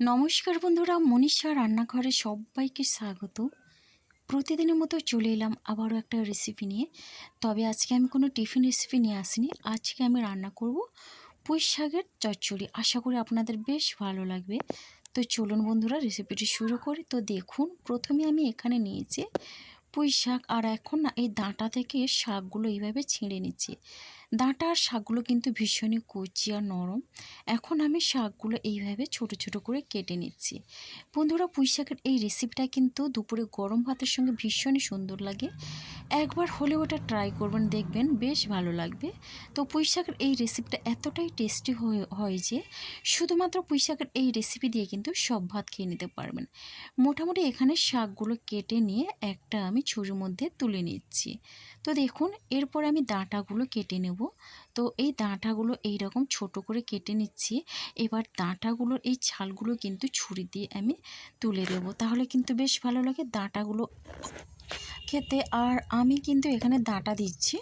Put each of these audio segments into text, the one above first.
নমস্কার বন্ধুরা, মনীষা রান্নাঘরে সবাইকে স্বাগত। প্রতিদিনের মতো চলে এলাম আবারও একটা রেসিপি নিয়ে। তবে আজকে আমি কোনো টিফিন রেসিপি নিয়ে আসিনি। আজকে আমি রান্না করব পুঁই শাকের চচ্চড়ি। আশা করি আপনাদের বেশ ভালো লাগবে। তো চলুন বন্ধুরা রেসিপিটি শুরু করি। তো দেখুন, প্রথমে আমি এখানে নিয়েছি পুঁই শাক। আর এখন না, এই ডাঁটা থেকে শাকগুলো এইভাবে ছিঁড়ে নিচ্ছি। ডাঁটা আর শাকগুলো কিন্তু ভীষণই কচি আর নরম। এখন আমি শাকগুলো এইভাবে ছোট ছোট করে কেটে নিচ্ছি। বন্ধুরা, পুঁই শাকের এই রেসিপিটা কিন্তু দুপুরে গরম ভাতের সঙ্গে ভীষণই সুন্দর লাগে। একবার হলে ওটা ট্রাই করবেন, দেখবেন বেশ ভালো লাগবে। তো পুঁই শাকের এই রেসিপিটা এতটাই টেস্টি হয় যে শুধুমাত্র পুঁই শাকের এই রেসিপি দিয়ে কিন্তু সব ভাত খেয়ে নিতে পারবেন। মোটামুটি এখানে শাকগুলো কেটে নিয়ে একটা আমি ছুরির মধ্যে তুলে নিচ্ছি। তো দেখুন, এরপর আমি ডাঁটাগুলো কেটে নেব। তো এই ডাঁটাগুলো এইরকম ছোট করে কেটে নিচ্ছি। এবার ডাঁটাগুলোর এই ছালগুলো কিন্তু ছুরি দিয়ে আমি তুলে দেব। তাহলে কিন্তু বেশ ভালো লাগে ডাঁটাগুলো খেতে। আর আমি কিন্তু এখানে ডাঁটা দিচ্ছি।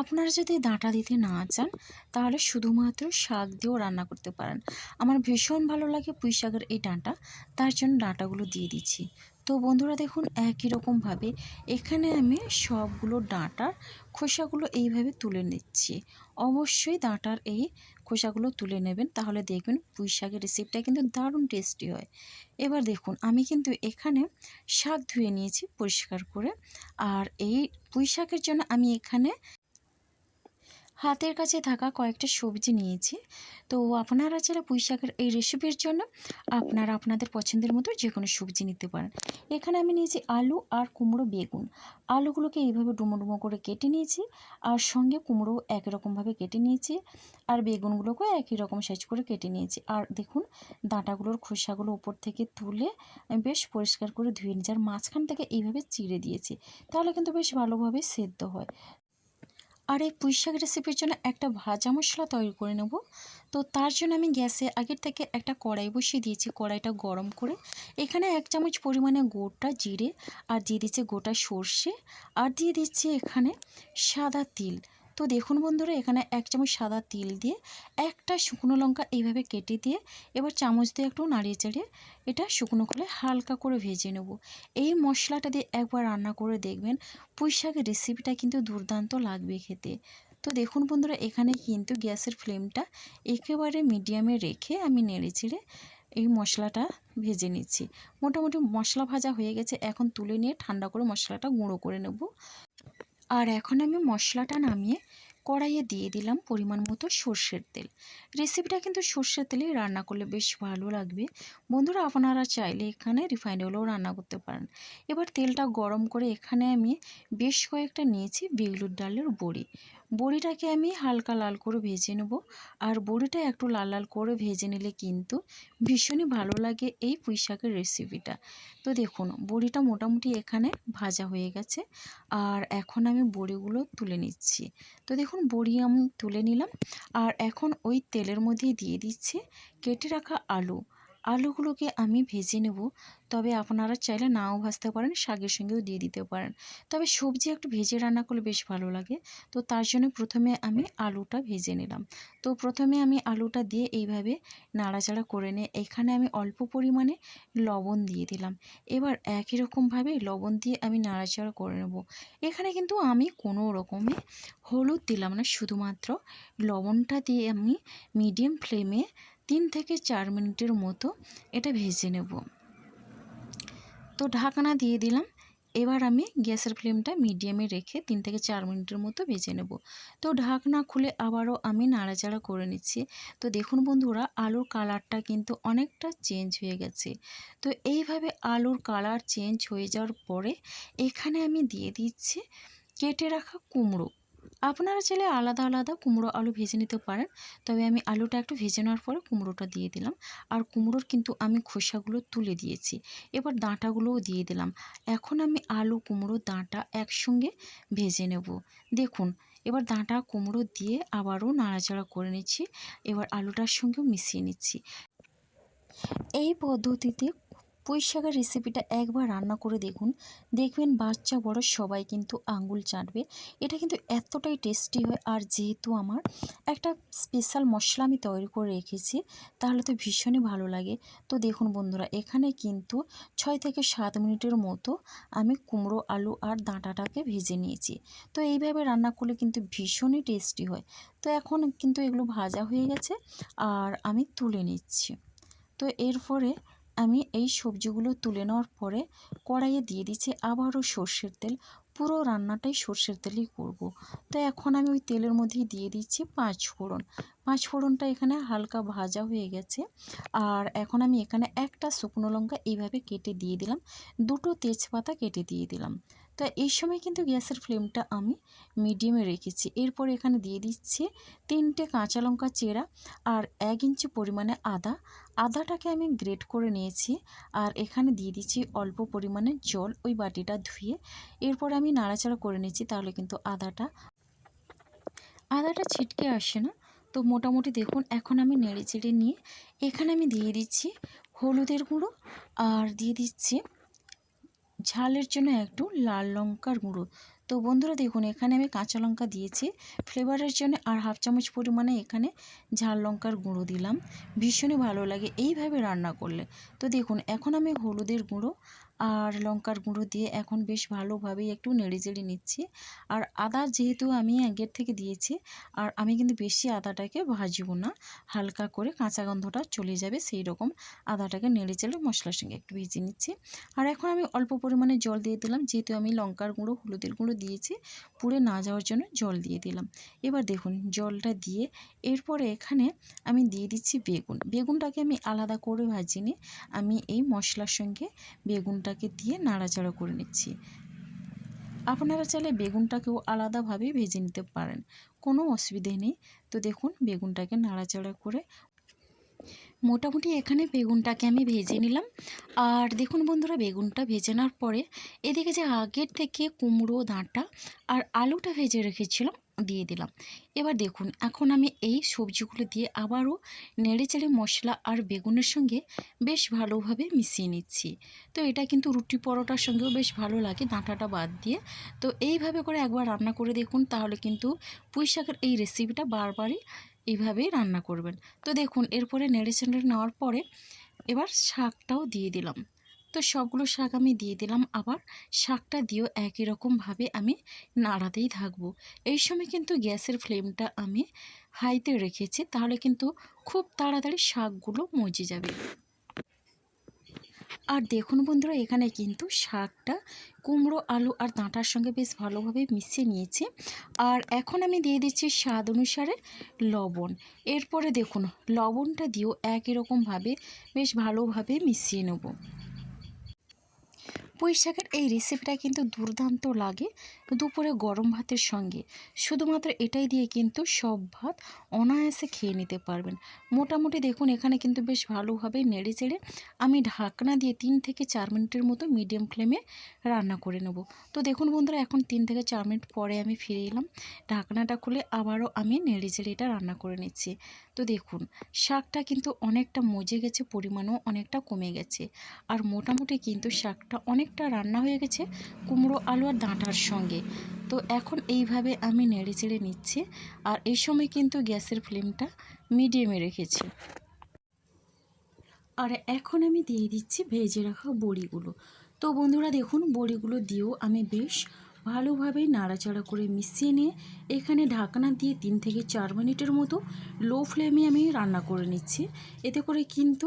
আপনারা যদি ডাঁটা দিতে না চান, তাহলে শুধুমাত্র শাক দিয়েও রান্না করতে পারেন। আমার ভীষণ ভালো লাগে পুঁই শাকের এই ডাঁটা। তার জন্য ডাঁটাগুলো দিয়ে দিচ্ছি। তো বন্ধুরা দেখুন একই রকমভাবে এখানে আমি সবগুলো ডাঁটার খোসাগুলো এইভাবে তুলে নিচ্ছি। অবশ্যই ডাঁটার এই খোসাগুলো তুলে নেবেন, তাহলে দেখবেন পুঁই শাকের রেসিপিটা কিন্তু দারুণ টেস্টি হয়। এবার দেখুন, আমি কিন্তু এখানে শাক ধুয়ে নিয়েছি পরিষ্কার করে। আর এই পুঁই শাকের জন্য আমি এখানে হাতের কাছে থাকা কয়েকটা সবজি নিয়েছি। তো আপনারা যারা পুঁই শাকের এই রেসিপির জন্য আপনারা আপনাদের পছন্দের মতো যে কোনো সবজি নিতে পারেন। এখানে আমি নিয়েছি আলু আর কুমড়ো বেগুন। আলুগুলোকে এইভাবে ডুমো ডুমো করে কেটে নিয়েছি আর সঙ্গে কুমড়ো একই রকমভাবে কেটে নিয়েছি আর বেগুনগুলোকেও একই রকম সাইজ করে কেটে নিয়েছি। আর দেখুন, ডাঁটাগুলোর খোসাগুলো উপর থেকে তুলে আমি বেশ পরিষ্কার করে ধুয়ে নিয়েছি। আর মাঝখান থেকে এইভাবে চিড়ে দিয়েছি। তাহলে কিন্তু বেশ ভালোভাবে সেদ্ধ হয়। আর এই পুঁইশাক রেসিপির জন্য একটা ভাজা মশলা তৈরি করে নেব। তো তার জন্য আমি গ্যাসে আগের থেকে একটা কড়াই বসিয়ে দিয়েছি, কড়াইটা গরম করে। এখানে এক চামচ পরিমাণে গোটা জিরে আর দিয়ে দিচ্ছে গোটা সর্ষে। আর দিয়ে দিচ্ছি এখানে সাদা তিল। তো দেখুন বন্ধুরা, এখানে এক চামচ সাদা তিল দিয়ে, একটা শুকনো লঙ্কা এইভাবে কেটে দিয়ে, এবার চামচ দিয়ে একটু নাড়িয়ে চাড়িয়ে এটা শুকনো করে হালকা করে ভেজে নেব। এই মশলাটা দিয়ে একবার রান্না করে দেখবেন পুঁই শাকের রেসিপিটা কিন্তু দুর্দান্ত লাগবে খেতে। তো দেখুন বন্ধুরা, এখানে কিন্তু গ্যাসের ফ্লেমটা একেবারে মিডিয়ামে রেখে আমি নেড়ে চিড়ে এই মশলাটা ভেজে নিচ্ছি। মোটামুটি মশলা ভাজা হয়ে গেছে, এখন তুলে নিয়ে ঠান্ডা করে মশলাটা গুঁড়ো করে নেব। আর এখন আমি মশলাটা নামিয়ে কড়াইয়ে দিয়ে দিলাম পরিমাণ মতো সর্ষের তেল। রেসিপিটা কিন্তু সর্ষের তেলেই রান্না করলে বেশ ভালো লাগবে। বন্ধুরা, আপনারা চাইলে এখানে রিফাইন্ড অয়েলও রান্না করতে পারেন। এবার তেলটা গরম করে এখানে আমি বেশ কয়েকটা নিয়েছি বেগলুর ডালের বড়ি। বড়িটাকে আমি হালকা লাল করে ভেজে নেব। আর বড়িটা একটু লাল লাল করে ভেজে নিলে কিন্তু ভীষণই ভালো লাগে এই পুঁই শাকের রেসিপিটা তো দেখুন, বড়িটা মোটামুটি এখানে ভাজা হয়ে গেছে। আর এখন আমি বড়িগুলো তুলে নিচ্ছি। তো দেখুন, বড়ি আমি তুলে নিলাম। আর এখন ওই তেলের মধ্যেই দিয়ে দিচ্ছি কেটে রাখা আলু। আলুগুলোকে আমি ভেজে নেব। তবে আপনারা চাইলে নাও ভাজতে পারেন, শাকের সঙ্গেও দিয়ে দিতে পারেন। তবে সবজি একটু ভেজে রান্না করলে বেশ ভালো লাগে। তো তার জন্য প্রথমে আমি আলুটা ভেজে নিলাম। তো প্রথমে আমি আলুটা দিয়ে এইভাবে নাড়াচাড়া করে নিয়ে এখানে আমি অল্প পরিমাণে লবণ দিয়ে দিলাম। এবার একই রকমভাবে লবণ দিয়ে আমি নাড়াচাড়া করে নেব। এখানে কিন্তু আমি কোনো রকমে হলুদ দিলাম না, শুধুমাত্র লবণটা দিয়ে আমি মিডিয়াম ফ্লেমে তিন থেকে চার মিনিটের মতো এটা ভেজে নেব। তো ঢাকনা দিয়ে দিলাম। এবার আমি গ্যাসের ফ্লেমটা মিডিয়ামে রেখে তিন থেকে চার মিনিটের মতো ভেজে নেব। তো ঢাকনা খুলে আবারও আমি নাড়াচাড়া করে নিচ্ছি। তো দেখুন বন্ধুরা, আলুর কালারটা কিন্তু অনেকটা চেঞ্জ হয়ে গেছে। তো এইভাবে আলুর কালার চেঞ্জ হয়ে যাওয়ার পরে এখানে আমি দিয়ে দিচ্ছি কেটে রাখা কুমড়ো। আপনারা চাইলে আলাদা আলাদা কুমড়ো আলু ভেজে নিতে পারেন। তবে আমি আলুটা একটু ভেজে নেওয়ার পরে কুমড়োটা দিয়ে দিলাম। আর কুমড়োর কিন্তু আমি খোসাগুলো তুলে দিয়েছি। এবার ডাঁটাগুলোও দিয়ে দিলাম। এখন আমি আলু, কুমড়ো, ডাঁটা একসঙ্গে ভেজে নেব। দেখুন, এবার ডাঁটা, কুমড়ো দিয়ে আবারও নাড়াচাড়া করে নিচ্ছি। এবার আলুটার সঙ্গেও মিশিয়ে নিচ্ছি। এই পদ্ধতিতে পুঁই শাকের রেসিপিটা একবার রান্না করে দেখুন। দেখবেন বাচ্চা, বড় সবাই কিন্তু আঙ্গুল চাটবে। এটা কিন্তু এতটাই টেস্টি হয়। আর যেহেতু আমার একটা স্পেশাল মশলা আমি তৈরি করে রেখেছি, তাহলে তো ভীষণই ভালো লাগে। তো দেখুন বন্ধুরা, এখানে কিন্তু ছয় থেকে সাত মিনিটের মতো আমি কুমড়ো, আলু আর ডাঁটাটাকে ভেজে নিয়েছি। তো এইভাবে রান্না করলে কিন্তু ভীষণই টেস্টি হয়। তো এখন কিন্তু এগুলো ভাজা হয়ে গেছে, আর আমি তুলে নিচ্ছি। তো এরপরে আমি এই সবজিগুলো তুলে নেওয়ার পরে কড়াইয়ে দিয়ে দিচ্ছি আবারও সর্ষের তেল। পুরো রান্নাটাই সর্ষের তেলেই করব। তো এখন আমি ওই তেলের মধ্যেই দিয়ে দিচ্ছি পাঁচ ফোড়ন। পাঁচ ফোড়নটা এখানে হালকা ভাজা হয়ে গেছে। আর এখন আমি এখানে একটা শুকনো লঙ্কা এইভাবে কেটে দিয়ে দিলাম। দুটো তেজপাতা কেটে দিয়ে দিলাম। তো এই সময় কিন্তু গ্যাসের ফ্লেমটা আমি মিডিয়ামে রেখেছি। এরপর এখানে দিয়ে দিচ্ছি তিনটে কাঁচা লঙ্কা চেরা আর এক ইঞ্চি পরিমাণে আদা। আদাটাকে আমি গ্রেট করে নিয়েছি আর এখানে দিয়ে দিচ্ছি অল্প পরিমাণে জল ওই বাটিটা ধুয়ে। এরপর আমি নাড়াচাড়া করে নিচ্ছি তাহলে কিন্তু আদাটা। আদাটা ছিটকে আসে না। তো মোটামুটি দেখুন, এখন আমি নেড়ে চেড়ে নিয়ে এখানে আমি দিয়ে দিচ্ছি হলুদের গুঁড়ো আর দিয়ে দিচ্ছি ঝালের জন্য একটু লাল লঙ্কার গুঁড়ো। তো বন্ধুরা দেখুন, এখানে আমি কাঁচা লঙ্কা দিয়েছি। ফ্লেভারের জন্য আর হাফ চামচ পরিমাণে এখানে ঝাল লঙ্কার গুঁড়ো দিলাম। ভীষণই ভালো লাগে এইভাবে রান্না করলে। তো দেখুন, এখন আমি হলুদের গুঁড়ো আর লঙ্কার গুঁড়ো দিয়ে এখন বেশ ভালোভাবেই একটু নেড়ে চেড়ে নিচ্ছি। আর আদা যেহেতু আমি আগের থেকে দিয়েছি, আর আমি কিন্তু বেশি আদাটাকে ভাজবো না, হালকা করে কাঁচা গন্ধটা চলে যাবে সেই রকম আদাটাকে নেড়ে চেড়ে মশলার সঙ্গে একটু ভেজে নিচ্ছি। আর এখন আমি অল্প পরিমাণে জল দিয়ে দিলাম, যেহেতু আমি লঙ্কার গুঁড়ো, হলুদের গুঁড়ো দিয়েছি, পুড়ে না যাওয়ার জন্য জল দিয়ে দিলাম। এবার দেখুন, জলটা দিয়ে এরপরে এখানে আমি দিয়ে দিচ্ছি বেগুন। বেগুনটাকে আমি আলাদা করে ভাজিনি, আমি এই মশলার সঙ্গে বেগুনটাকে দিয়ে নাড়াচাড়া করে নিচ্ছি। আপনারা চাইলে বেগুনটাকেও আলাদাভাবে ভেজে নিতে পারেন, কোনো অসুবিধে নেই। তো দেখুন, বেগুনটাকে নাড়াচাড়া করে মোটামুটি এখানে বেগুনটাকে আমি ভেজে নিলাম। আর দেখুন বন্ধুরা, বেগুনটা ভেজে নেওয়ার পরে এদিকে যে আগের থেকে কুমড়ো, ডাঁটা আর আলুটা ভেজে রেখেছিলাম, দিয়ে দিলাম। এবার দেখুন, এখন আমি এই সবজিগুলো দিয়ে আবারও নেড়ে চেড়ে মশলা আর বেগুনের সঙ্গে বেশ ভালোভাবে মিশিয়ে নিচ্ছি। তো এটা কিন্তু রুটি পরোটার সঙ্গেও বেশ ভালো লাগে, ডাঁটাটা বাদ দিয়ে। তো এইভাবে করে একবার রান্না করে দেখুন, তাহলে কিন্তু পুঁই শাকের এই রেসিপিটা বারবারই এইভাবেই রান্না করবেন। তো দেখুন, এরপরে নেড়ে চেড়ে নেওয়ার পরে এবার শাকটাও দিয়ে দিলাম। তো সবগুলো শাক আমি দিয়ে দিলাম। আবার শাকটা দিয়েও একই রকমভাবে আমি নাড়াতেই থাকব। এই সময় কিন্তু গ্যাসের ফ্লেমটা আমি হাইতে রেখেছি, তাহলে কিন্তু খুব তাড়াতাড়ি শাকগুলো মজে যাবে। আর দেখুন বন্ধুরা, এখানে কিন্তু শাকটা কুমড়ো, আলু আর ডাঁটার সঙ্গে বেশ ভালোভাবে মিশিয়ে নিয়েছি। আর এখন আমি দিয়ে দিচ্ছি স্বাদ অনুসারে লবণ। এরপরে দেখুন, লবণটা দিয়েও একই রকমভাবে বেশ ভালোভাবে মিশিয়ে নেব। পুঁই শাকের এই রেসিপিটা কিন্তু দুর্দান্ত লাগে দুপুরে গরম ভাতের সঙ্গে। শুধুমাত্র এটাই দিয়ে কিন্তু সব ভাত অনায়াসে খেয়ে নিতে পারবেন। মোটামুটি দেখুন, এখানে কিন্তু বেশ ভালোভাবে নেড়ে চেড়ে আমি ঢাকনা দিয়ে তিন থেকে চার মিনিটের মতো মিডিয়াম ফ্লেমে রান্না করে নেব। তো দেখুন বন্ধুরা, এখন তিন থেকে চার মিনিট পরে আমি ফিরে এলাম। ঢাকনাটা খুলে আবারও আমি নেড়ে চেড়ে এটা রান্না করে নিচ্ছি। তো দেখুন, শাকটা কিন্তু অনেকটা মজে গেছে, পরিমাণও অনেকটা কমে গেছে। আর মোটামুটি কিন্তু শাকটা অনেকটা রান্না হয়ে গেছে কুমড়ো, আলু আর ডাঁটার সঙ্গে। তো এখন এইভাবে আমি নেড়ে চেড়ে নিচ্ছি আর এই সময় কিন্তু গ্যাসের ফ্লেমটা মিডিয়ামে রেখেছি। আর এখন আমি দিয়ে দিচ্ছি ভেজে রাখা বড়িগুলো। তো বন্ধুরা দেখুন, বড়িগুলো দিয়েও আমি বেশ ভালোভাবে নাড়াচাড়া করে মিশিয়ে নিয়ে এখানে ঢাকনা দিয়ে তিন থেকে চার মিনিটের মতো লো ফ্লেমে আমি রান্না করে নিচ্ছি। এতে করে কিন্তু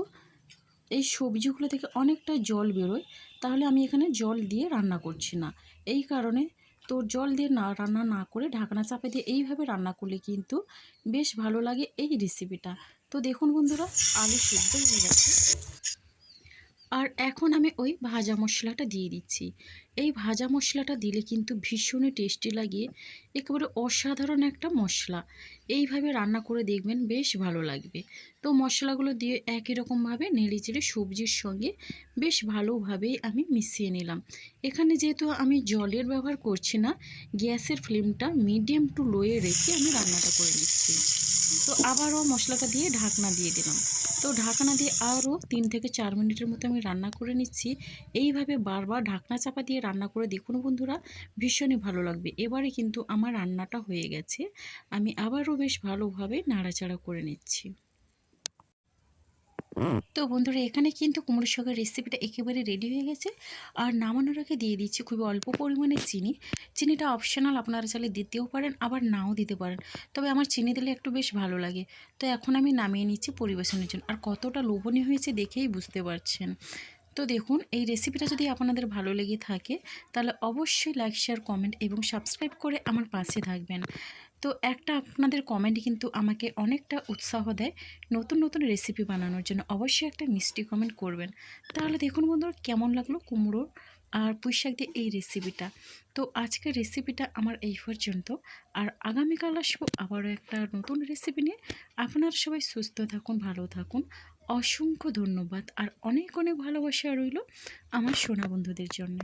এই সবজিগুলো থেকে অনেকটা জল বেরোয়। তাহলে আমি এখানে জল দিয়ে রান্না করছি না। এই কারণে তো জল দিয়ে না, রান্না না করে ঢাকনা চাপে দিয়ে এইভাবে রান্না করলে কিন্তু বেশ ভালো লাগে এই রেসিপিটা তো দেখুন বন্ধুরা, আলু সিদ্ধ হয়ে গেছে। আর এখন আমি ওই ভাজা মশলাটা দিয়ে দিচ্ছি। এই ভাজা মশলাটা দিলে কিন্তু ভীষণই টেস্টি লাগে, একেবারে অসাধারণ একটা মশলা। এইভাবে রান্না করে দেখবেন বেশ ভালো লাগবে। তো মশলাগুলো দিয়ে একই রকমভাবে নেড়ে চেড়ে সবজির সঙ্গে বেশ ভালোভাবেই আমি মিশিয়ে নিলাম। এখানে যেহেতু আমি জলের ব্যবহার করছি না, গ্যাসের ফ্লেমটা মিডিয়াম টু লোয়ে রেখে আমি রান্নাটা করে নিচ্ছি। তো আবারও মশলাটা দিয়ে ঢাকনা দিয়ে দিলাম। তো ঢাকনা দিয়ে আরও তিন থেকে চার মিনিটের মতো আমি রান্না করে নিচ্ছি। এইভাবে বারবার ঢাকনা চাপা দিয়ে রান্না করে দেখুন বন্ধুরা, ভীষণই ভালো লাগবে। এবারে কিন্তু আমার রান্নাটা হয়ে গেছে। আমি আবারও বেশ ভালোভাবে নাড়াচাড়া করে নিচ্ছি। তো বন্ধুরা, এখানে কিন্তু কুমড়ো শাকের রেসিপিটা একেবারে রেডি হয়ে গেছে। আর নামানোর আগে দিয়ে দিচ্ছি খুবই অল্প পরিমাণে চিনি। চিনিটা অপশনাল আপনারা চাইলে দিতেও পারেন, আবার নাও দিতে পারেন। তবে আমার চিনি দিলে একটু বেশ ভালো লাগে। তো এখন আমি নামিয়ে নিচ্ছি পরিবেশনের জন্য। আর কতটা লোভনীয় হয়েছে দেখেই বুঝতে পারছেন। তো দেখুন, এই রেসিপিটা যদি আপনাদের ভালো লেগে থাকে, তাহলে অবশ্যই লাইক শেয়ার কমেন্ট এবং সাবস্ক্রাইব করে আমার পাশে থাকবেন। তো একটা আপনাদের কমেন্ট কিন্তু আমাকে অনেকটা উৎসাহ দেয় নতুন নতুন রেসিপি বানানোর জন্য। অবশ্যই একটা মিষ্টি কমেন্ট করবেন। তাহলে দেখুন বন্ধুরা, কেমন লাগল কুমড়ো আর পুঁই শাক দিয়ে এই রেসিপিটা তো আজকের রেসিপিটা আমার এই পর্যন্ত। আর আগামীকাল আসব আবারও একটা নতুন রেসিপি নিয়ে। আপনারা সবাই সুস্থ থাকুন, ভালো থাকুন। অসংখ্য ধন্যবাদ। আর অনেক অনেক ভালোবাসা রইল আমার সোনা বন্ধুদের জন্য।